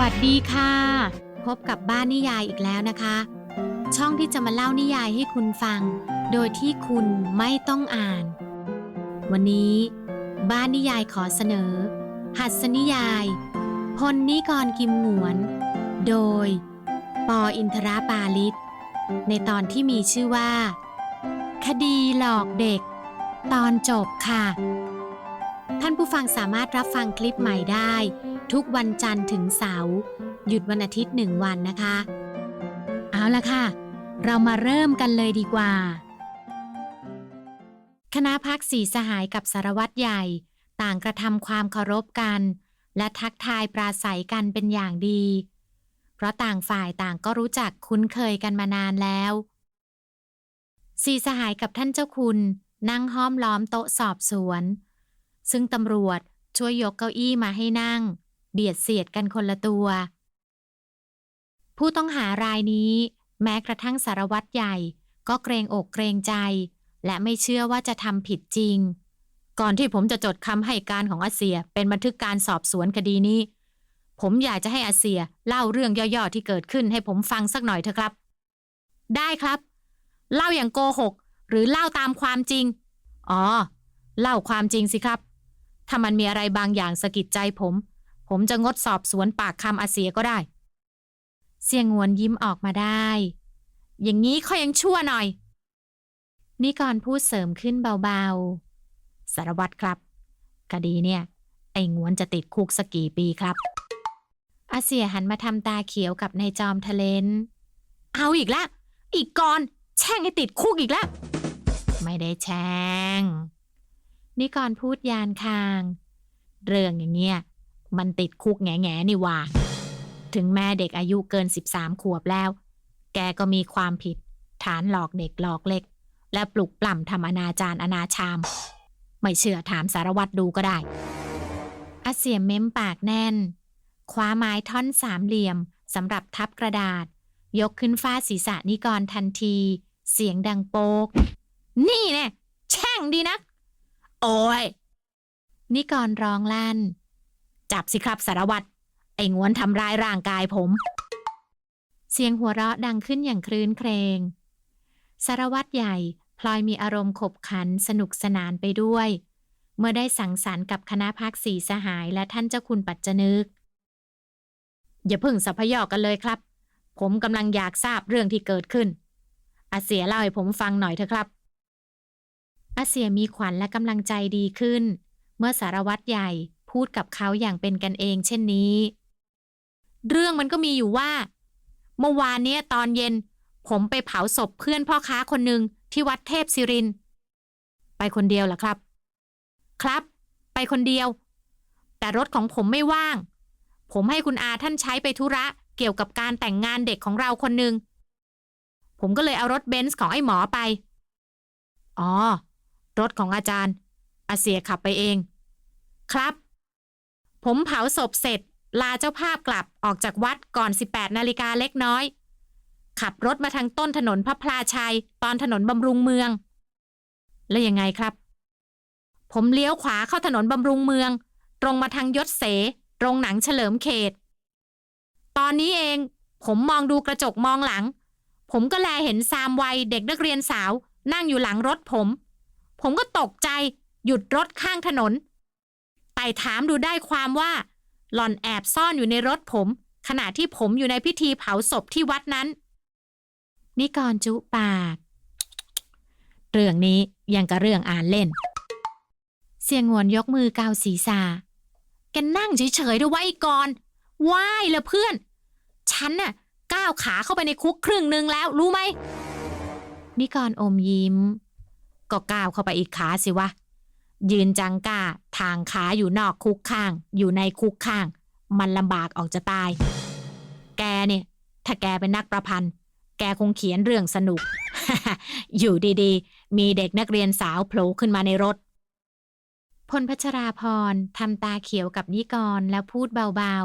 วัสดีค่ะ พบกับบ้านนิยายอีกแล้วนะคะ ช่องที่จะมาเล่านิยายให้คุณฟัง โดยที่คุณไม่ต้องอ่าน วันนี้ บ้านนิยายขอเสนอ หัสนิยายพลนิกรกิมหงวน โดย ปออินทราปาลิศในตอนที่มีชื่อว่า คดีหลอกเด็ก ตอนจบค่ะ ท่านผู้ฟังสามารถรับฟังคลิปใหม่ได้ ทุกวันจันทร์ถึงเสาร์หยุดวันอาทิตย์หนึ่งวันนะคะ เอาละค่ะ เรามาเริ่มกันเลยดีกว่า คณะพักสีสหายกับสารวัตรใหญ่ ต่างกระทำความเคารพกัน และทักทายปราศัยกันเป็นอย่างดี เพราะต่างฝ่ายต่างก็รู้จักคุ้นเคยกันมานานแล้วสีสหายกับท่านเจ้าคุณ นั่งห้อมล้อมโต๊ะสอบสวน ซึ่งตำรวจช่วยยกเก้าอี้มาให้นั่ง เบียดเสียดกันคนละตัว ผู้ต้องหารายนี้ แม้กระทั่งสารวัตรใหญ่ ก็เกรงอกเกรงใจ และไม่เชื่อว่าจะทำผิดจริง ก่อนที่ผมจะจดคำให้การของอาเซียเป็นบันทึกการสอบสวนคดีนี้ ผมอยากจะให้อาเซียเล่าเรื่องย่อๆที่เกิดขึ้นให้ผมฟังสักหน่อยเถอะครับ ได้ครับ เล่าอย่างโกหก หรือเล่าตามความจริง อ๋อ เล่าความจริงสิครับถ้ามันมีอะไรบางอย่างสะกิดใจผม ผมจะงดสอบสวนปากคำอาเสียก็ได้ เสียงงวนยิ้มออกมาได้ อย่างนี้เขายังชั่วหน่อยนี่ก่อนพูดเสริมขึ้นเบาๆ สารวัตรครับ คดีเนี่ย ไอ้งวนจะติดคุกสักกี่ปีครับ อาเสียหันมาทำตาเขียวกับนายจอมทะเลน เอาอีกแล้วอีกก่อน แช่งให้ติดคุกอีกแล้วไม่ได้แช่งนี่ก่อนพูดยานคาง เรื่องอย่างเงี้ย มันติดคุกแง่แง่นี่ว่า ถึงแม่เด็กอายุเกิน 13 ขวบแล้ว แกก็มีความผิด ฐานหลอกเด็กหลอกเล็ก และปลุกปล้ำทำอนาจารอนาชาม ไม่เชื่อถามสารวัตรดูก็ได้อาเสียมเม้มปากแน่น คว้าไม้ท่อนสามเหลี่ยมสำหรับทับกระดาษ ยกขึ้นฟาศีรษะนิกรทันที เสียงดังโป๊กนี่แน่แช่งดีนัก โอ้ยนิกรร้องลั่น จับสิครับสารวัตรไอ้งวนทำร้ายร่างกายผม เสียงหัวเราะดังขึ้นอย่างคลื้นเครง สารวัตรใหญ่พลอยมีอารมณ์ขบขันสนุกสนานไปด้วย เมื่อได้สังสรรค์กับคณะพักสีสหายและท่านเจ้าคุณปัจจนึก อย่าเพิ่งสัพยอกกันเลยครับ ผมกำลังอยากทราบเรื่องที่เกิดขึ้น อาเสียเล่าให้ผมฟังหน่อยเถอะครับ อาเสียมีขวัญและกำลังใจดีขึ้น เมื่อสารวัตรใหญ่ พูดกับเขาอย่างเป็นกันเอง เช่นนี้ เรื่องมันก็มีอยู่ว่า เมื่อวานเนี้ยตอนเย็น ผมไปเผาศพเพื่อนพ่อค้าคนหนึ่งที่วัดเทพศิริน ไปคนเดียวเหรอครับ ครับ ไปคนเดียว แต่รถของผมไม่ว่าง ผมให้คุณอาท่านใช้ไปธุระเกี่ยวกับการแต่งงานเด็กของเราคนหนึ่งผมก็เลยเอารถเบนซ์ของไอ้หมอไป อ๋อ รถของอาจารย์ อาเสียขับไปเอง ครับ ผมเผาศพเสร็จ ลาเจ้าภาพกลับออกจากวัดก่อน 18นาฬิกาเล็กน้อย ขับรถมาทางต้นถนนพระพลาชัย ตอนถนนบำรุงเมือง แล้วยังไงครับ ผมเลี้ยวขวาเข้าถนนบำรุงเมือง ตรงมาทางยศเส ตรงหนังเฉลิมเขต ตอนนี้เอง ผมมองดูกระจกมองหลัง ผมก็แลเห็นซามวัยเด็กนักเรียนสาว นั่งอยู่หลังรถผม ผมก็ตกใจหยุดรถข้างถนน ไต่ถามดูได้ความว่า หล่อนแอบซ่อนอยู่ในรถผม ขณะที่ผมอยู่ในพิธีเผาศพที่วัดนั้น นิกรจุปาก เรื่องนี้ยังกับเรื่องอ่านเล่น เสียงงวนยกมือเกาศีรษะแกนั่งเฉยๆด้วยไว้ก่อนว่ายเลยเพื่อน ฉันน่ะก้าวขาเข้าไปในคุกครึ่งหนึ่งแล้วรู้ไหมนิกรอมยิ้ม ก็ก้าวเข้าไปอีกขาสิวะ ยืนจังก้า ทางขาอยู่นอกคุกข้าง อยู่ในคุกข้าง มันลำบากออกจะตาย แกเนี่ย ถ้าแกเป็นนักประพันธ์ แกคงเขียนเรื่องสนุก อยู่ดีๆ มีเด็กนักเรียนสาวโผล่ขึ้นมาในรถ พลพัชราพรทำตาเขียวกับนิกรแล้วพูดเบา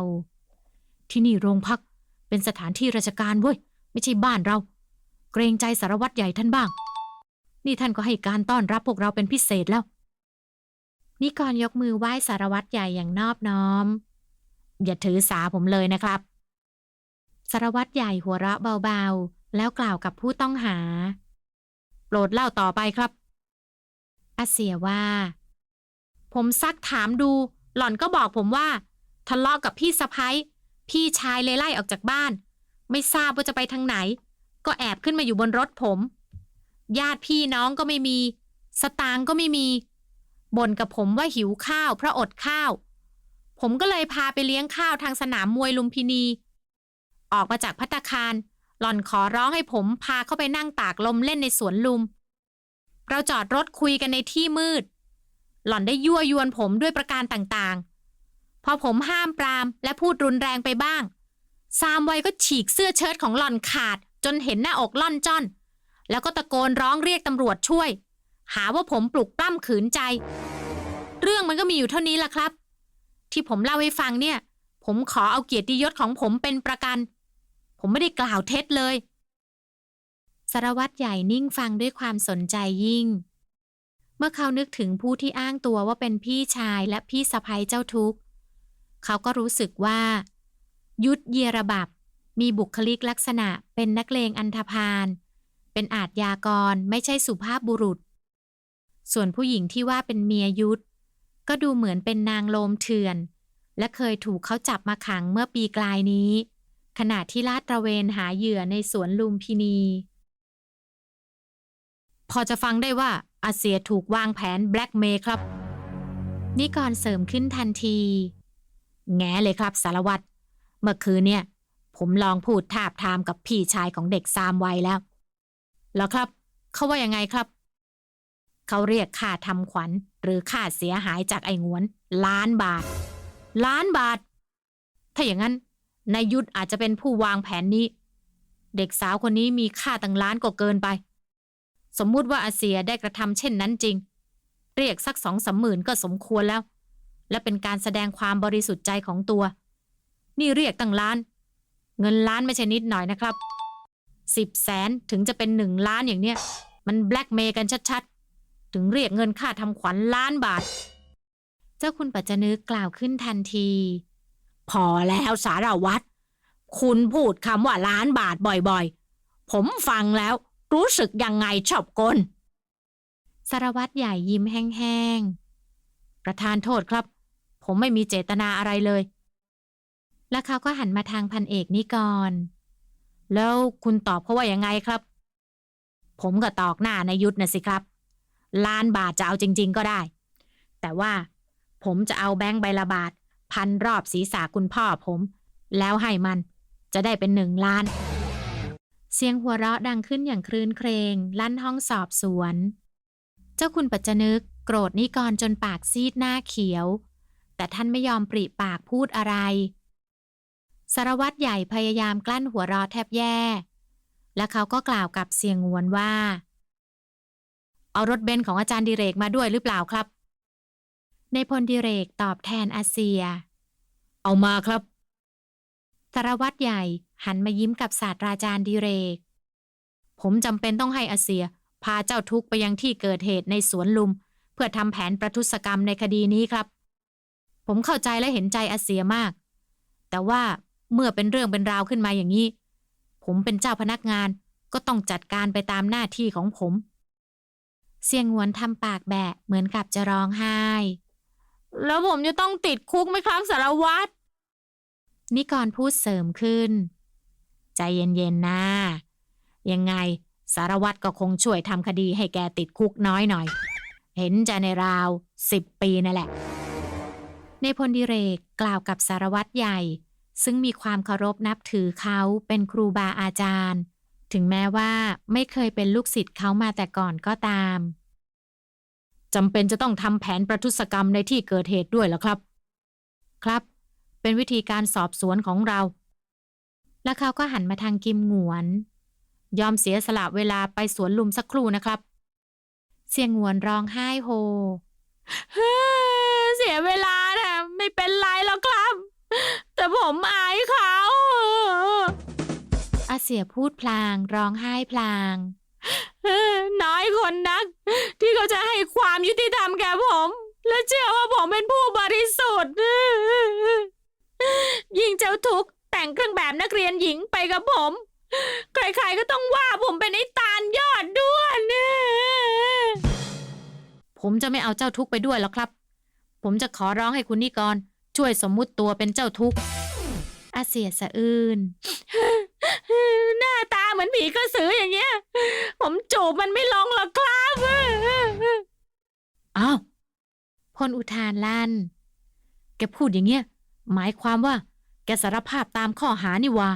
ๆ ที่นี่โรงพักเป็นสถานที่ราชการเว้ย ไม่ใช่บ้านเรา เกรงใจสารวัตรใหญ่ท่านบ้าง นี่ท่านก็ให้การต้อนรับพวกเราเป็นพิเศษแล้ว นิกรยกมือไหว้สารวัตรใหญ่อย่างนอบน้อม อย่าถือสาผมเลยนะครับ สารวัตรใหญ่หัวเราะเบาๆ แล้วกล่าวกับผู้ต้องหา โปรดเล่าต่อไปครับอาเสียว่า ผมซักถามดู หล่อนก็บอกผมว่า ทะเลาะกับพี่สะพ้ยพี่ชายเลยไล่ออกจากบ้าน ไม่ทราบว่าจะไปทางไหน ก็แอบขึ้นมาอยู่บนรถผม ญาติพี่น้องก็ไม่มี สตางค์ก็ไม่มี บ่นกับผมว่าหิวข้าวเพราะอดข้าว ผมก็เลยพาไปเลี้ยงข้าวทางสนามมวยลุมพินี ออกมาจากพัตคาร หล่อนขอร้องให้ผมพาเข้าไปนั่งตากลมเล่นในสวนลุม เราจอดรถคุยกันในที่มืด หล่อนได้ยั่วยวนผมด้วยประการต่างๆ พอผมห้ามปรามและพูดรุนแรงไปบ้าง ซามไวก็ฉีกเสื้อเชิ้ตของหล่อนขาดจนเห็นหน้าอกล่อนจ้อน แล้วก็ตะโกนร้องเรียกตำรวจช่วย หาว่าผมปลุกปล้ำขืนใจ เรื่องมันก็มีอยู่เท่านี้ล่ะครับ ที่ผมเล่าให้ฟังเนี่ย ผมขอเอาเกียรติยศของผมเป็นประกัน ผมไม่ได้กล่าวเท็จเลยสารวัตรใหญ่นิ่งฟังด้วยความสนใจยิ่ง เมื่อเขานึกถึงผู้ที่อ้างตัวว่าเป็นพี่ชายและพี่สะพ้ยเจ้าทุกข์ เขาก็รู้สึกว่า ยุทธเยระบับมีบุคลิกลักษณะเป็นนักเลงอันธพาลเป็นอาทยากรไม่ใช่สุภาพบุรุษ ส่วนผู้หญิงที่ว่าเป็นเมียยุทธก็ดูเหมือนเป็นนางโลมเถื่อน และเคยถูกเขาจับมาขังเมื่อปีกลายนี้ ขณะที่ลาดตระเวนหาเหยื่อในสวนลุมพินี พอจะฟังได้ว่าอาเซียถูกวางแผนแบล็กเมย์ครับนี่ก่อนเสริมขึ้นทันที แง่เลยครับสารวัตรเมื่อคืนเนี่ย ผมลองพูดทาบทามกับพี่ชายของเด็กซามวัยแล้ว แล้วครับ เขาว่ายังไงครับ เขาเรียกค่าทำขวัญ หรือค่าเสียหายจากไอ้งวน ล้านบาท ล้านบาท ถ้าอย่างนั้นนายยุทธอาจจะเป็นผู้วางแผนนี้ เด็กสาวคนนี้มีค่าตั้งล้านก็เกินไป สมมุติว่าอาเซียได้กระทำเช่นนั้นจริง เรียกสักสองสามหมื่นก็สมควรแล้ว และเป็นการแสดงความบริสุทธิ์ใจของตัว นี่เรียกตั้งล้าน เงินล้านไม่ใช่นิดหน่อยนะครับสิบแสนถึงจะเป็นหนึ่งล้านอย่างเนี้ย มันแบล็กเมย์กันชัดๆ ถึงเรียกเงินค่าทำขวัญล้านบาท เจ้าคุณปัจจนึกกล่าวขึ้นทันที พอแล้วสารวัตรคุณพูดคำว่าล้านบาทบ่อยๆ ผมฟังแล้วรู้สึกยังไงชอบกลสารวัตรใหญ่ยิ้มแห้งๆ ประธานโทษครับ ผมไม่มีเจตนาอะไรเลย แล้วเขาก็หันมาทางพันเอกนิกร แล้วคุณตอบเขาว่ายังไงครับ ผมก็ตอกหน้านายยุทธนะสิครับ ล้านบาทจะเอาจริง ๆ ก็ได้ แต่ว่าผมจะเอาแบงค์ใบละบาท พันรอบศีรษะคุณพ่อผม แล้วให้มันจะได้เป็นหนึ่งล้าน เสียงหัวเราะดังขึ้นอย่างคลื่นเครงลั่นห้องสอบสวน เจ้าคุณปัจจนึกโกรธนิกรจนปากซีดหน้าเขียว แต่ท่านไม่ยอมปริปากพูดอะไร สารวัตรใหญ่พยายามกลั้นหัวเราะแทบแย่ และเขาก็กล่าวกับเสียงงวนว่า เอารถเบนซ์ของอาจารย์ดิเรกมาด้วยหรือเปล่าครับ ในพลดิเรกตอบแทนอาเซีย เอามาครับสารวัตรใหญ่หันมายิ้มกับศาสตราจารย์ดิเรก ผมจำเป็นต้องให้อาเซีย พาเจ้าทุกไปยังที่เกิดเหตุในสวนลุม เพื่อทำแผนประทุษกรรมในคดีนี้ครับ ผมเข้าใจและเห็นใจอาเซียมาก แต่ว่าเมื่อเป็นเรื่องเป็นราวขึ้นมาอย่างนี้ ผมเป็นเจ้าพนักงานก็ต้องจัดการไปตามหน้าที่ของผม เสียงหวนทำปากแบะเหมือนกับจะร้องไห้ แล้วผมจะต้องติดคุกไหมครับสารวัตรนิกรพูดเสริมขึ้น ใจเย็นๆนะยังไงสารวัตรก็คงช่วยทำคดีให้แกติดคุกน้อยหน่อย เห็นจะในราวสิบปีนั่นแหละ ในพลดิเรกกล่าวกับสารวัตรใหญ่ ซึ่งมีความเคารพนับถือเขาเป็นครูบาอาจารย์ ถึงแม้ว่าไม่เคยเป็นลูกศิษย์เขามาแต่ก่อนก็ตาม จำเป็นจะต้องทำแผนประทุษกรรมในที่เกิดเหตุด้วยเหรอครับ ครับ เป็นวิธีการสอบสวนของเรา แล้วเขาก็หันมาทางกิมหงวน ยอมเสียสละเวลาไปสวนลุมสักครู่นะครับ เสียงหงวนร้องไห้โฮเสียเวลานะไม่เป็นไรหรอกครับ แต่ผมอายเขาอาเสียพูดพลาง ร้องไห้พลางน้อยคนนัก ที่เขาจะให้ความยุติธรรมแก่ผม และเชื่อว่าผมเป็นผู้บริสุทธิ์ทุกข์แต่งเครื่องแบบนักเรียนหญิงไปกับผม ใครๆก็ต้องว่าผมเป็นไอ้ตาลยอดด้วนผมจะไม่เอาเจ้าทุกข์ไปด้วยหรอกครับ ผมจะขอร้องให้คุณนิกรช่วยสมมุติตัวเป็นเจ้าทุกข์อาเสียสะอื้นหน้าตา เหมือนผีกระสืออย่างเงี้ย ผมจูบมันไม่ลงหรอกครับอ้าวพลอุทานลั่นแกพูดอย่างเงี้ย หมายความว่า แกสารภาพตามข้อหานี่วะ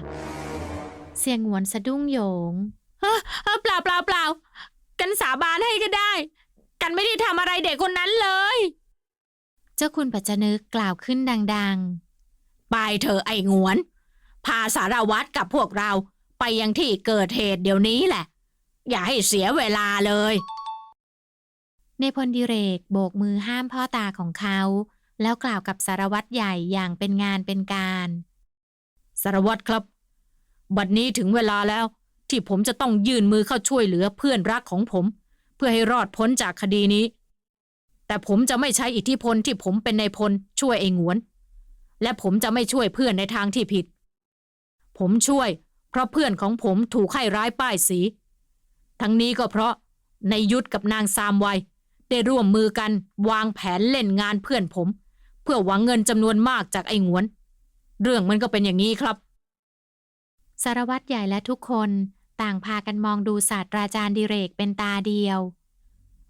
เสียงหวนสะดุ้งโยงเฮ้อเปล่าเปล่าเปล่ากันสาบานให้ก็ได้ กันไม่ได้ทำอะไรเด็กคนนั้นเลย เจ้าคุณปัจจนึกกล่าวขึ้นดัง ๆ ไปเถอะไอ้หงวน พาสารวัตรกับพวกเรา ไปยังที่เกิดเหตุเดี๋ยวนี้แหละ อย่าให้เสียเวลาเลย ในพลดิเรกโบกมือห้ามพ่อตาของเขา แล้วกล่าวกับสารวัตรใหญ่อย่างเป็นงานเป็นการ สารวัตรครับ บัดนี้ถึงเวลาแล้ว ที่ผมจะต้องยื่นมือเข้าช่วยเหลือเพื่อนรักของผม เพื่อให้รอดพ้นจากคดีนี้ แต่ผมจะไม่ใช้อิทธิพลที่ผมเป็นในายพลช่วยไอ้หงวน และผมจะไม่ช่วยเพื่อนในทางที่ผิด ผมช่วย เพราะเพื่อนของผมถูกให้ร้ายป้ายสี ทั้งนี้ก็เพราะในายยุทธกับนางซามไวยได้ร่วมมือกันวางแผนเล่นงานเพื่อนผม เพื่อหวังเงินจำนวนมากจากไอ้หงวน เรื่องมันก็เป็นอย่างนี้ครับ สารวัตรใหญ่และทุกคนต่างพากันมองดูศาสตราจารย์ดิเรกเป็นตาเดียว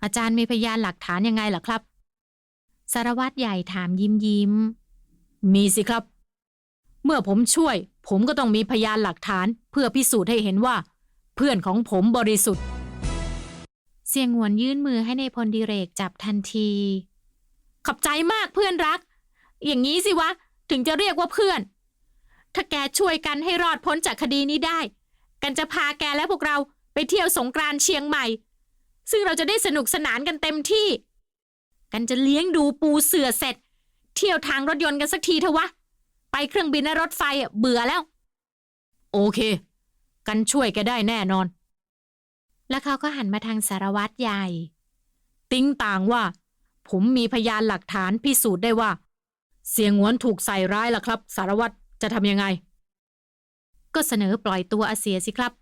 อาจารย์มีพยานหลักฐานยังไงล่ะครับ สารวัตรใหญ่ถามยิ้มยิ้ม มีสิครับ เมื่อผมช่วย ผมก็ต้องมีพยานหลักฐาน เพื่อพิสูจน์ให้เห็นว่า เพื่อนของผมบริสุทธิ์ เสียงหวนยื่นมือให้ในายพลดิเรกจับทันที ขอบใจมากเพื่อนรัก อย่างนี้สิวะ ถึงจะเรียกว่าเพื่อน ถ้าแกช่วยกันให้รอดพ้นจากคดีนี้ได้ กันจะพาแกและพวกเราไปเที่ยวสงกรานต์เชียงใหม่ ซึ่งเราจะได้สนุกสนานกันเต็มที่ กันจะเลี้ยงดูปูเสือเสร็จ เที่ยวทางรถยนต์กันสักทีเถอะวะ ไปเครื่องบินและรถไฟอะเบื่อแล้ว โอเค กันช่วยแกได้แน่นอน แล้วเขาก็หันมาทางสารวัตรใหญ่ ติ้งต่างว่า ผมมีพยานหลักฐานพิสูจน์ได้ว่า เสียงหวนถูกใส่ร้ายล่ะครับ สารวัตรจะทำยังไง ก็เสนอปล่อยตัวอาเสียสิครับ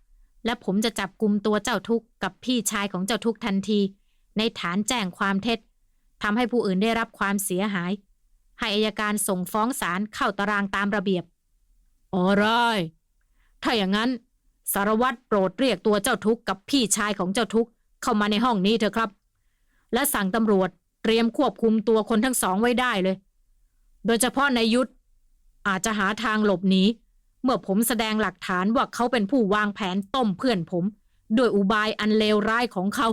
และผมจะจับกลุ่มตัวเจ้าทุกข์กับพี่ชายของเจ้าทุกข์ทันที ในฐานแจ้งความเท็จทำให้ผู้อื่นได้รับความเสียหาย ให้อายการส่งฟ้องศาลเข้าตารางตามระเบียบอ๋อไรถ้าอย่างนั้นสารวัตรโปรดเรียกตัวเจ้าทุกข์กับพี่ชายของเจ้าทุกข์เข้ามาในห้องนี้เถอะครับ และสั่งตำรวจเตรียมควบคุมตัวคนทั้งสองไว้ได้เลย โดยเฉพาะนายยุทธอาจจะหาทางหลบหนีเมื่อผมแสดงหลักฐานว่าเขาเป็นผู้วางแผนต้มเพื่อนผมด้วยอุบายอันเลวร้ายของเขา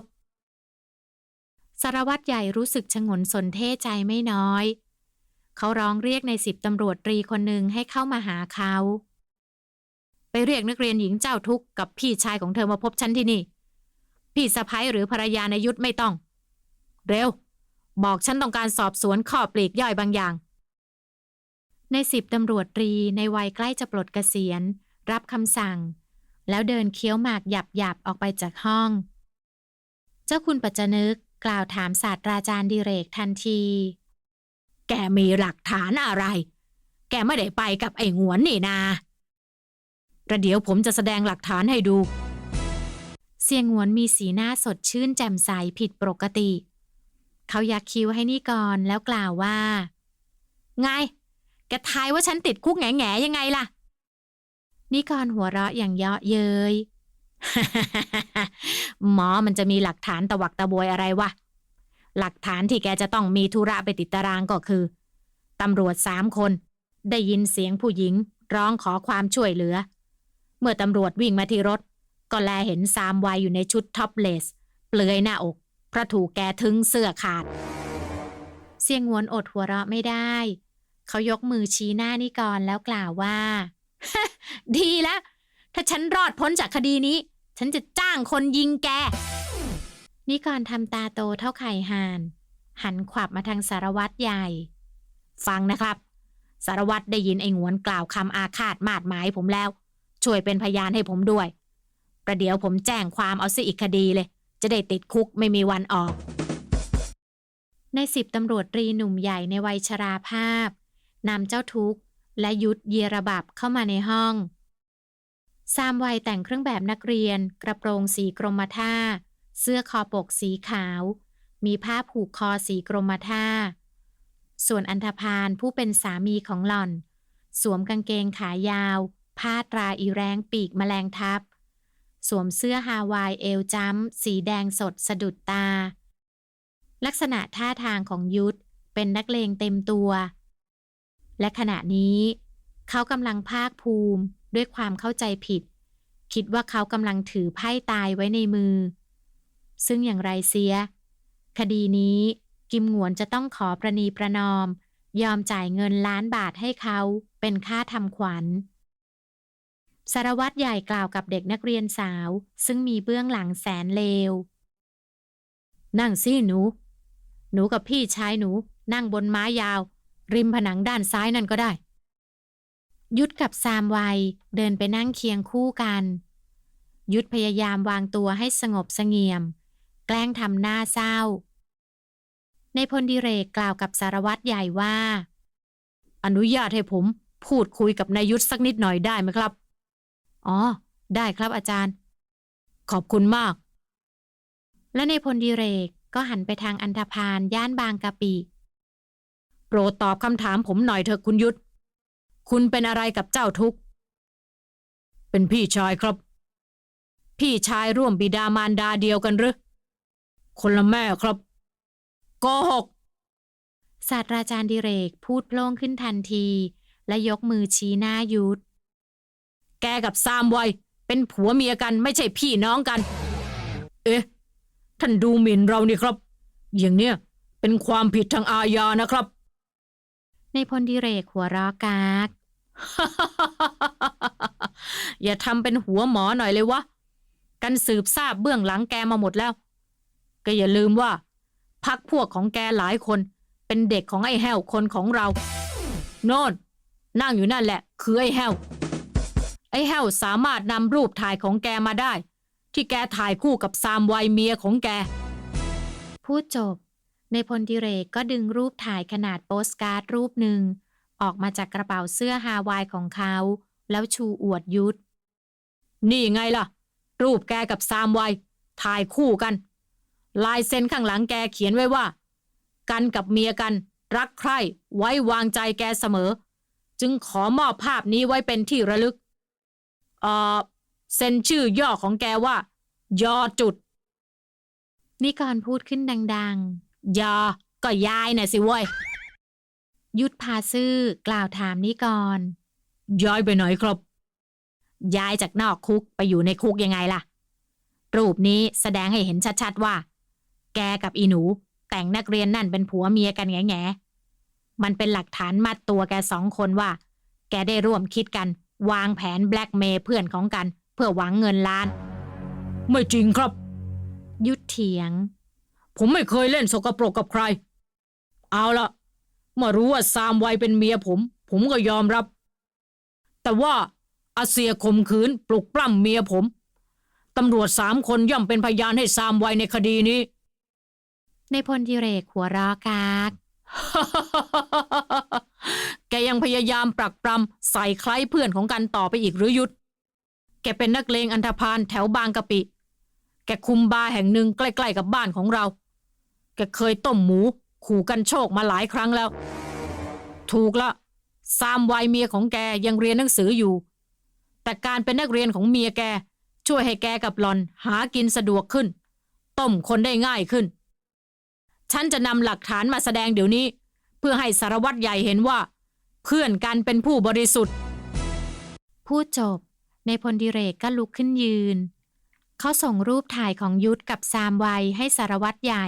สารวัตรใหญ่รู้สึกชงนสนเท่ใจไม่น้อย เขาร้องเรียกในสิบตำรวจตรีคนหนึ่งให้เข้ามาหาเขา ไปเรียกนักเรียนหญิงเจ้าทุกข์กับพี่ชายของเธอมาพบฉันที่นี่ พี่สะพ้ยหรือภรรยานายยุทธไม่ต้อง เร็ว บอกฉันต้องการสอบสวนข้อปลีกย่อยบางอย่าง ในสิบตำรวจตรีในวัยใกล้จะปลดเกษียณ รับคำสั่ง แล้วเดินเคี้ยวหมากหยับหยับออกไปจากห้อง เจ้าคุณปัจจนึกกล่าวถามศาสตราจารย์ดิเรกทันที แกมีหลักฐานอะไร แกไม่ได้ไปกับไอ้หงวนนี่นาประเดี๋ยวผมจะแสดงหลักฐานให้ดู เสียงหงวนมีสีหน้าสดชื่นแจ่มใสผิดปกติ เขายักคิ้วให้นี่ก่อนแล้วกล่าวว่า ไง แกทายว่าฉันติดคุกแง่แง่ยังไงล่ะ นิกรหัวเราะอย่างเยาะเย้ยหมอมันจะมีหลักฐานตะวักตะบวยอะไรวะ หลักฐานที่แกจะต้องมีธุระไปติดตารางก็คือตำรวจสามคน ได้ยินเสียงผู้หญิง ร้องขอความช่วยเหลือ เมื่อตำรวจวิ่งมาที่รถ ก็แลเห็นซามวายอยู่ในชุดท็อปเลส เปลือยหน้าอก เพราะถูกแกทึงเสื้อขาด เสียงวนอดหัวเราะไม่ได้ เขายกมือชี้หน้านิกรแล้วกล่าวว่า ดีแล้วถ้าฉันรอดพ้นจากคดีนี้ ฉันจะจ้างคนยิงแก นิกรทำตาโตเท่าไข่ห่าน หันขวับมาทางสารวัตรใหญ่ ฟังนะครับ สารวัตรได้ยินไอ้หงวนกล่าวคำอาฆาตมาดหมายผมแล้ว ช่วยเป็นพยานให้ผมด้วย ประเดี๋ยวผมแจ้งความเอาซิอีกคดีเลย จะได้ติดคุกไม่มีวันออก ในสิบตำรวจตรีหนุ่มใหญ่ในวัยชราภาพนำเจ้าทุกข์และยุดเยระบับเข้ามาในห้อง ซามวัยแต่งเครื่องแบบนักเรียน กระโปรงสีกรมท่า เสื้อคอปกสีขาว มีผ้าผูกคอสีกรมท่า ส่วนอันธพาลผู้เป็นสามีของหล่อน สวมกางเกงขายาว ผ้าตราอีแรงปีกแมลงทับ สวมเสื้อฮาวายเอวจ้ำสีแดงสดสะดุดตา ลักษณะท่าทางของยุทธเป็นนักเลงเต็มตัว และขณะนี้เขากำลังภาคภูมิด้วยความเข้าใจผิด คิดว่าเขากำลังถือไพ่ตายไว้ในมือ ซึ่งอย่างไรเสีย คดีนี้กิมหงวนจะต้องขอประนีประนอม ยอมจ่ายเงินล้านบาทให้เขาเป็นค่าทำขวัญ สารวัตรใหญ่กล่าวกับเด็กนักเรียนสาว ซึ่งมีเบื้องหลังแสนเลว นั่งสิหนู หนูกับพี่ชายหนู นั่งบนไม้ยาว ริมผนังด้านซ้ายนั่นก็ได้ ยุทธกับซามวัยเดินไปนั่งเคียงคู่กัน ยุทธพยายามวางตัวให้สงบสงเงียม แกล้งทำหน้าเศร้า ในพลดิเรกกล่าวกับสารวัตรใหญ่ว่า อนุญาตให้ผมพูดคุยกับนายยุทธสักนิดหน่อยได้ไหมครับ อ๋อ ได้ครับอาจารย์ ขอบคุณมาก และในพลดิเรกก็หันไปทางอันธพาลย่านบางกะปิโปรดตอบคำถามผมหน่อยเถอะคุณยุทธ คุณเป็นอะไรกับเจ้าทุกข์ เป็นพี่ชายครับ พี่ชายร่วมบิดามารดาเดียวกันหรือ คนละแม่ครับโกหกศาสตราจารย์ดิเรกพูดโพล่งขึ้นทันที และยกมือชี้หน้ายุทธแกกับซามวัยเป็นผัวเมียกันไม่ใช่พี่น้องกัน เอ๊ะ ท่านดูหมิ่นเรานี่ครับ อย่างเนี้ยเป็นความผิดทางอาญานะครับ ในพลดิเรกหัวเราะกากอย่าทำเป็นหัวหมอหน่อยเลยวะ กันสืบทราบเบื้องหลังแกมาหมดแล้ว ก็อย่าลืมว่า พักพวกของแกหลายคน เป็นเด็กของไอ้แห้วคนของเรา โน่น นั่งอยู่นั่นแหละ คือไอ้แห้ว ไอ้แห้วสามารถนำรูปถ่ายของแกมาได้ ที่แกถ่ายคู่กับซามวัยเมียของแก พูดจบ ในพลดิเรกก็ดึงรูปถ่ายขนาดโปสการ์ดรูปหนึ่ง ออกมาจากกระเป๋าเสื้อฮาวายของเขา แล้วชูอวดยุทธนี่ไงล่ะ รูปแกกับซามวัยถ่ายคู่กัน ลายเซ็นข้างหลังแกเขียนไว้ว่า กันกับเมียกัน รักใคร่ไว้วางใจแกเสมอ จึงขอมอบภาพนี้ไว้เป็นที่ระลึก เอ่อเซ็นชื่อย่อของแกว่า ยอจุด นิกรพูดขึ้นดังๆ ยอ ก็ยายน่ะสิเว้ย ยุทธพาซื่อกล่าวถามนิกร ย้ายไปไหนครับ ย้ายจากนอกคุกไปอยู่ในคุกยังไงล่ะ รูปนี้แสดงให้เห็นชัดๆว่า แกกับอีหนู แต่งนักเรียนนั่นเป็นผัวเมียกันแง่ๆมันเป็นหลักฐานมัดตัวแกสองคนว่า แกได้ร่วมคิดกัน วางแผนแบล็กเมย์เพื่อนของกัน เพื่อหวังเงินล้าน ไม่จริงครับ ยุดเถียง ผมไม่เคยเล่นสกปรกกับใคร เอาละเมื่อรู้ว่าซามไวเป็นเมียผม ผมก็ยอมรับ แต่ว่าอาเซียข่มขืนปลุกปล้ำเมียผมตำรวจสามคนย่อมเป็นพยานให้ซามไวในคดีนี้ ในพลดิเรกหัวเราะกากแกยังพยายามปรักปรำใส่ใครเพื่อนของกันต่อไปอีกหรือยุทธแกเป็นนักเลงอันธพาลแถวบางกะปิ แกคุมบาร์แห่งหนึ่งใกล้ๆกับบ้านของเรา แกเคยต้มหมู ขู่กันโชคมาหลายครั้งแล้ว ถูกละซามวัยเมียของแกยังเรียนหนังสืออยู่ แต่การเป็นนักเรียนของเมียแกช่วยให้แกกับหลอนหากินสะดวกขึ้น ต้มคนได้ง่ายขึ้น ฉันจะนำหลักฐานมาแสดงเดี๋ยวนี้ เพื่อให้สารวัตรใหญ่เห็นว่า เพื่อนกันเป็นผู้บริสุทธิ์ พูดจบ ในพลดิเรกก็ลุกขึ้นยืน เขาส่งรูปถ่ายของยุทธกับซามไวให้สารวัตรใหญ่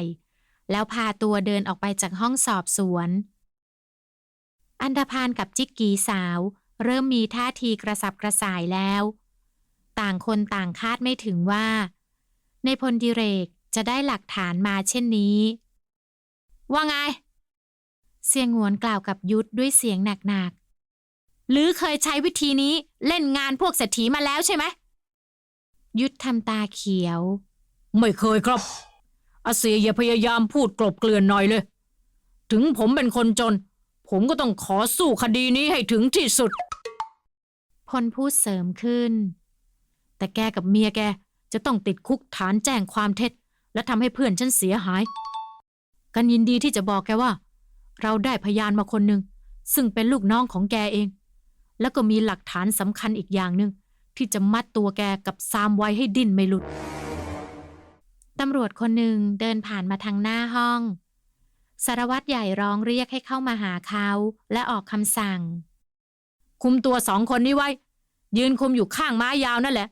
แล้วพาตัวเดินออกไปจากห้องสอบสวน อันดพานกับจิกกีสาว เริ่มมีท่าทีกระสับกระส่ายแล้ว ต่างคนต่างคาดไม่ถึงว่า ในพลดิเรกจะได้หลักฐานมาเช่นนี้ ว่าไง เสียงหวนกล่าวกับยุทธด้วยเสียงหนักๆ หรือเคยใช้วิธีนี้เล่นงานพวกเศรษฐีมาแล้วใช่ไหม ยุทธทำตาเขียว ไม่เคยครับอาเซียอย่าพยายามพูดกลบเกลื่อนหน่อยเลย ถึงผมเป็นคนจน ผมก็ต้องขอสู้คดีนี้ให้ถึงที่สุด พลพูดเสริมขึ้น แต่แกกับเมียแกจะต้องติดคุกฐานแจ้งความเท็จ และทำให้เพื่อนฉันเสียหาย กันยินดีที่จะบอกแกว่า เราได้พยานมาคนหนึ่งซึ่งเป็นลูกน้องของแกเอง แล้วก็มีหลักฐานสำคัญอีกอย่างหนึ่งที่จะมัดตัวแกกับซามไว้ให้ดิ้นไม่หลุดตำรวจคนหนึ่งเดินผ่านมาทางหน้าห้อง สารวัตรใหญ่ร้องเรียกให้เข้ามาหาเขาและออกคำสั่ง คุมตัวสองคนนี้ไว้ ยืนคุมอยู่ข้างไม้ยาวนั่นแหละ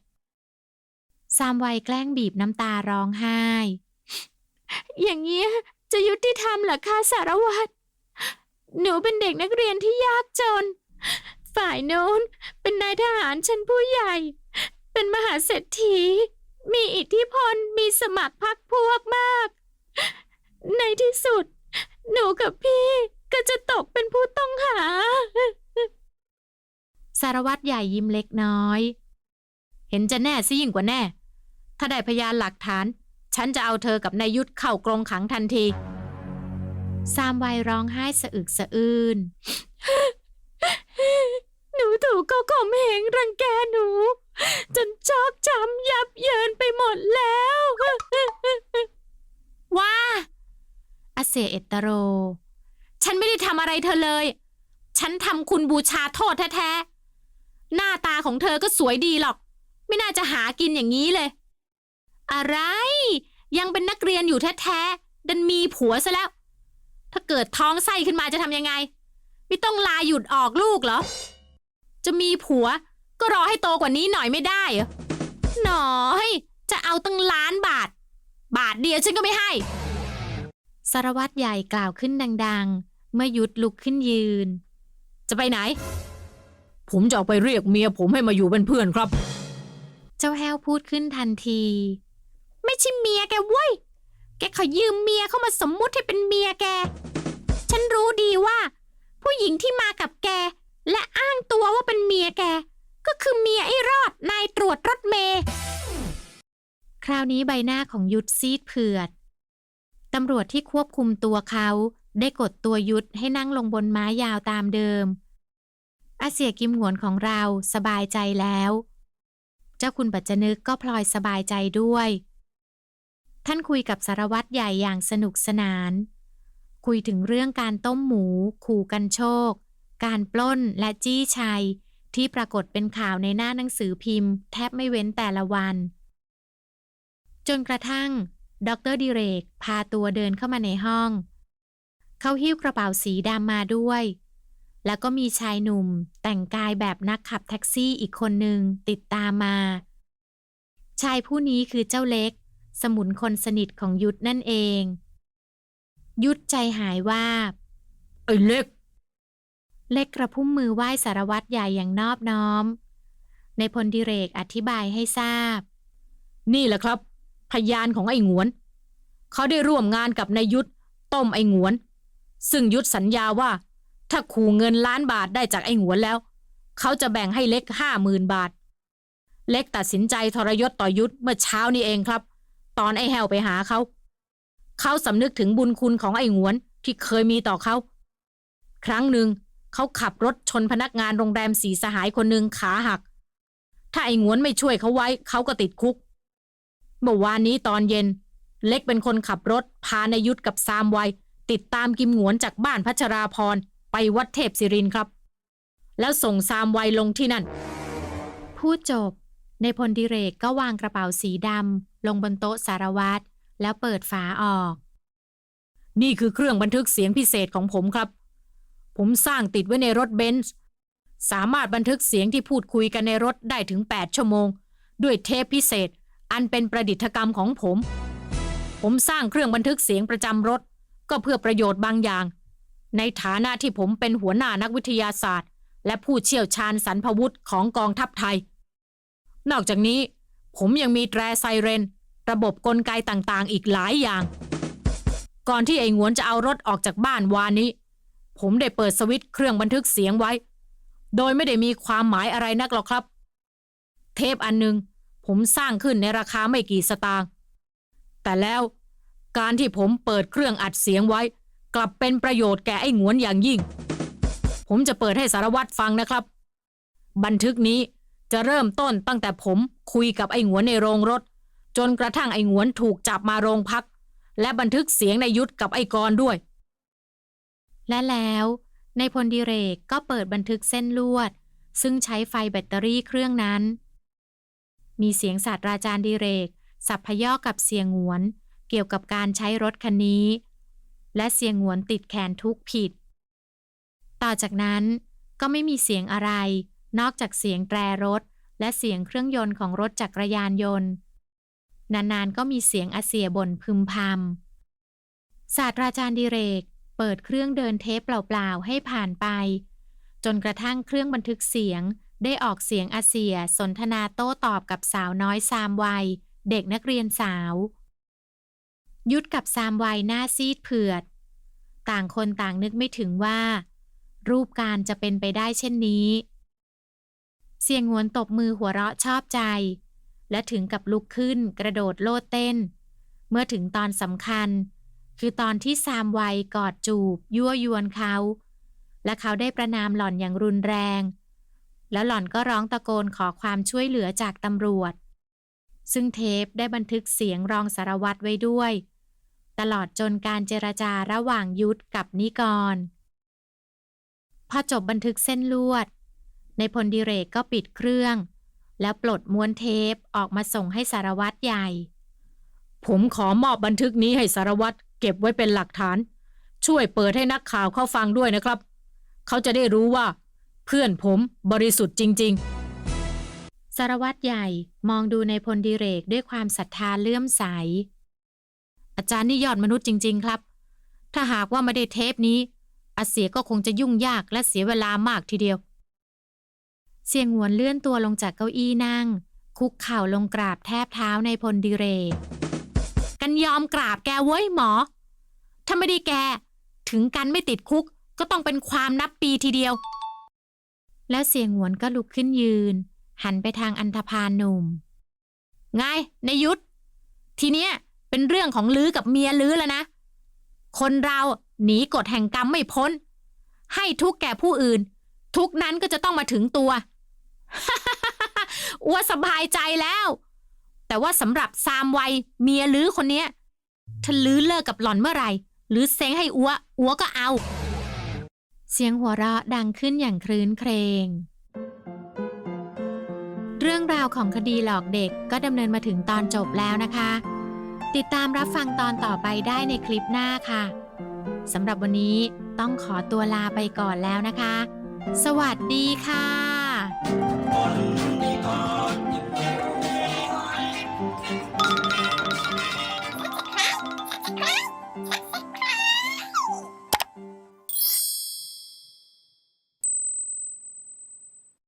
ซามไวแกล้งบีบน้ำตาร้องไห้ อย่างนี้ย จะยุติธรรมเหรอคะสารวัตร หนูเป็นเด็กนักเรียนที่ยากจน ฝ่ายโน้นเป็นนายทหารชั้นผู้ใหญ่ เป็นมหาเศรษฐี มีอิทธิพล มีสมัครพรรคพวกมาก ในที่สุด หนูกับพี่ก็จะตกเป็นผู้ต้องหา สารวัตรใหญ่ยิ้มเล็กน้อย เห็นจะแน่ซะยิ่งกว่าแน่ ถ้าได้พยานหลักฐาน ฉันจะเอาเธอกับนายยุทธเข้ากรงขังทันที ซามไวยร้องไห้สะอึกสะอื้น หนูถูกเขาข่มเหงรังแกหนู จนชอกช้ำยับเยินไปหมดแล้ว ว่าอาเซเอตโร ฉันไม่ได้ทำอะไรเธอเลย ฉันทำคุณบูชาโทษแท้ๆ หน้าตาของเธอก็สวยดีหรอก ไม่น่าจะหากินอย่างนี้เลย อะไร ยังเป็นนักเรียนอยู่แท้ๆดันมีผัวซะแล้ว ถ้าเกิดท้องไส้ขึ้นมาจะทำยังไง ไม่ต้องลาหยุดออกลูกเหรอ จะมีผัวก็รอให้โตกว่านี้หน่อยไม่ได้เหรอหน่อย จะเอาตั้งล้านบาท บาทเดียวฉันก็ไม่ให้สารวัตรใหญ่กล่าวขึ้นดัง ๆ เมื่อยุดลุกขึ้นยืน จะไปไหน ผมจะออกไปเรียกเมียผมให้มาอยู่เป็นเพื่อนครับ เจ้าแห้วพูดขึ้นทันที ไม่ใช่เมียแกเว้ย แกขอยืมเมียเข้ามาสมมุติให้เป็นเมียแก ฉันรู้ดีว่า ผู้หญิงที่มากับแก และอ้างตัวว่าเป็นเมียแก ก็คือเมียไอ้รอดนายตรวจรถเมย์คราวนี้ใบหน้าของยุทธซีดเผือด ตำรวจที่ควบคุมตัวเขาได้กดตัวยุทธให้นั่งลงบนม้ายาวตามเดิม อาเสียกิมหวนของเราสบายใจแล้ว เจ้าคุณปัจจนึกก็พลอยสบายใจด้วย ท่านคุยกับสารวัตรใหญ่อย่างสนุกสนาน คุยถึงเรื่องการต้มหมู ขู่กันโชค การปล้นและจี้ชัย ที่ปรากฏเป็นข่าวในหน้าหนังสือพิมพ์ แทบไม่เว้นแต่ละวัน จนกระทั่ง ดรดิเรก พาตัวเดินเข้ามาในห้อง เขาหิ้วกระเป๋าสีดำมาด้วย แล้วก็มีชายหนุ่ม แต่งกายแบบนักขับแท็กซี่อีกคนหนึ่งติดตามมา ชายผู้นี้คือเจ้าเล็ก สมุนคนสนิทของยุทธนั่นเอง ยุทธใจหายว่าบไอ้เล็ก เล็กกระพุ่มมือไหว้สารวัตรใหญ่อย่างนอบน้อม ในพลดิเรกอธิบายให้ทราบ นี่แหละครับ พยานของไอ้หงวน เขาได้ร่วมงานกับนายยุทธต้มไอ้หงวน ซึ่งยุทธสัญญาว่า ถ้าขู่เงินล้านบาทได้จากไอ้หงวนแล้ว เขาจะแบ่งให้เล็กห้าหมื่นบาท เล็กตัดสินใจทรยศต่อยุทธเมื่อเช้านี้เองครับ ตอนไอ้แฮวไปหาเขา เขาสำนึกถึงบุญคุณของไอ้หงวนที่เคยมีต่อเขา ครั้งหนึ่งเขาขับรถชนพนักงานโรงแรมสีสหายคนหนึ่งขาหัก ถ้าไอ้หงวนไม่ช่วยเขาไว้เขาก็ติดคุก เมื่อวานนี้ตอนเย็น เล็กเป็นคนขับรถ พานายุทธกับซามไวติดตามกิมหงวนจากบ้านพัชราพรไปวัดเทพศิรินครับ แล้วส่งซามไวลงที่นั่น พูดจบ ในพลดิเรกก็วางกระเป๋าสีดำลงบนโต๊ะสารวัตรแล้วเปิดฝาออก นี่คือเครื่องบันทึกเสียงพิเศษของผมครับ ผมสร้างติดไว้ในรถเบนซ์สามารถบันทึกเสียงที่พูดคุยกันในรถได้ถึง 8 ชั่วโมง ด้วยเทปพิเศษ อันเป็นประดิษฐกรรมของผม ผมสร้างเครื่องบันทึกเสียงประจำรถ ก็เพื่อประโยชน์บางอย่าง ในฐานะที่ผมเป็นหัวหน้านักวิทยาศาสตร์ และผู้เชี่ยวชาญสรรพวุธของกองทัพไทย นอกจากนี้ ผมยังมีแตรไซเรน ระบบกลไกต่างๆ อีกหลายอย่าง ก่อนที่ไอ้หงวนจะเอารถออกจากบ้านวานนี้ ผมได้เปิดสวิตช์เครื่องบันทึกเสียงไว้ โดยไม่ได้มีความหมายอะไรนักหรอกครับ เทปอันหนึงผมสร้างขึ้นในราคาไม่กี่สตางค์แต่แล้วการที่ผมเปิดเครื่องอัดเสียงไว้ กลับเป็นประโยชน์แก่ไอ้หงวนอย่างยิ่ง ผมจะเปิดให้สารวัตรฟังนะครับ บันทึกนี้ จะเริ่มต้นตั้งแต่ผมคุยกับไอ้หงวนในโรงรถ จนกระทั่งไอ้หงวนถูกจับมาโรงพัก และบันทึกเสียงในยุทธกับไอ้กรด้วย และแล้วในพลดิเรกก็เปิดบันทึกเส้นลวด ซึ่งใช้ไฟแบตเตอรี่เครื่องนั้น มีเสียงศาสตราจารย์ดิเรก สับพยอกกับเสียงหวน เกี่ยวกับการใช้รถคันนี้ และเสียงหวนติดแขนทุกผิด ต่อจากนั้นก็ไม่มีเสียงอะไร นอกจากเสียงแตรรถ และเสียงเครื่องยนต์ของรถจักรยานยนต์ นานๆก็มีเสียงอาเซียบ่นพึมพำศาสตราจารย์ดิเรก เปิดเครื่องเดินเทปเปล่าๆให้ผ่านไป จนกระทั่งเครื่องบันทึกเสียงได้ออกเสียงอาเซียสนทนาโต้ตอบกับสาวน้อยซามวัย เด็กนักเรียนสาว ยุดกับซามวัยหน้าซีดเผือด ต่างคนต่างนึกไม่ถึงว่า รูปการจะเป็นไปได้เช่นนี้ เสียงหวนตบมือหัวเราะชอบใจ และถึงกับลุกขึ้นกระโดดโลดเต้น เมื่อถึงตอนสำคัญ คือตอนที่ซามวัยกอดจูบ ยั่วยวนเขา และเขาได้ประนามหล่อนอย่างรุนแรง แล้วหล่อนก็ร้องตะโกนขอความช่วยเหลือจากตำรวจ ซึ่งเทปได้บันทึกเสียงรองสารวัตรไว้ด้วย ตลอดจนการเจรจาระหว่างยุทธกับนิกร พอจบบันทึกเส้นลวด ในพลดิเรกก็ปิดเครื่อง แล้วปลดม้วนเทปออกมาส่งให้สารวัตรใหญ่ ผมขอมอบบันทึกนี้ให้สารวัตรเก็บไว้เป็นหลักฐาน ช่วยเปิดให้นักข่าวเข้าฟังด้วยนะครับ เขาจะได้รู้ว่า เพื่อนผมบริสุทธิ์จริง ๆ สารวัตรใหญ่มองดูในพลดิเรกด้วยความศรัทธาเลื่อมใส อาจารย์นี่ยอดมนุษย์จริง ๆ ครับ ถ้าหากว่าไม่ได้เทปนี้อาเสียก็คงจะยุ่งยากและเสียเวลามากทีเดียว เสียงหวนเลื่อนตัวลงจากเก้าอี้นั่ง คุกเข่าลงกราบแทบเท้าในพลดิเรก กันยอมกราบแกเว้ยหมอ ถ้าไม่ได้แก ถึงกันไม่ติดคุกก็ต้องเป็นความนับปีทีเดียว แล้วเสียงหวนก็ลุกขึ้นยืน หันไปทางอันธพาลหนุ่ม ไงนายยุทธ ทีเนี้ยเป็นเรื่องของลือกับเมียลือแล้วนะ คนเราหนีกฎแห่งกรรมไม่พ้น ให้ทุกแก่ผู้อื่น ทุกนั้นก็จะต้องมาถึงตัว อัวสบายใจแล้ว แต่ว่าสำหรับซามวัยเมียลือคนเนี้ยถ้าลือเลิกกับหล่อนเมื่อไหร่หรือเซ้งให้อัวอัวก็เอา เสียงหัวเราะดังขึ้นอย่างครื้นเครงเรื่องราวของคดีหลอกเด็กก็ดำเนินมาถึงตอนจบแล้วนะคะ ติดตามรับฟังตอนต่อไปได้ในคลิปหน้าค่ะสำหรับวันนี้ต้องขอตัวลาไปก่อนแล้วนะคะ สวัสดีค่ะ On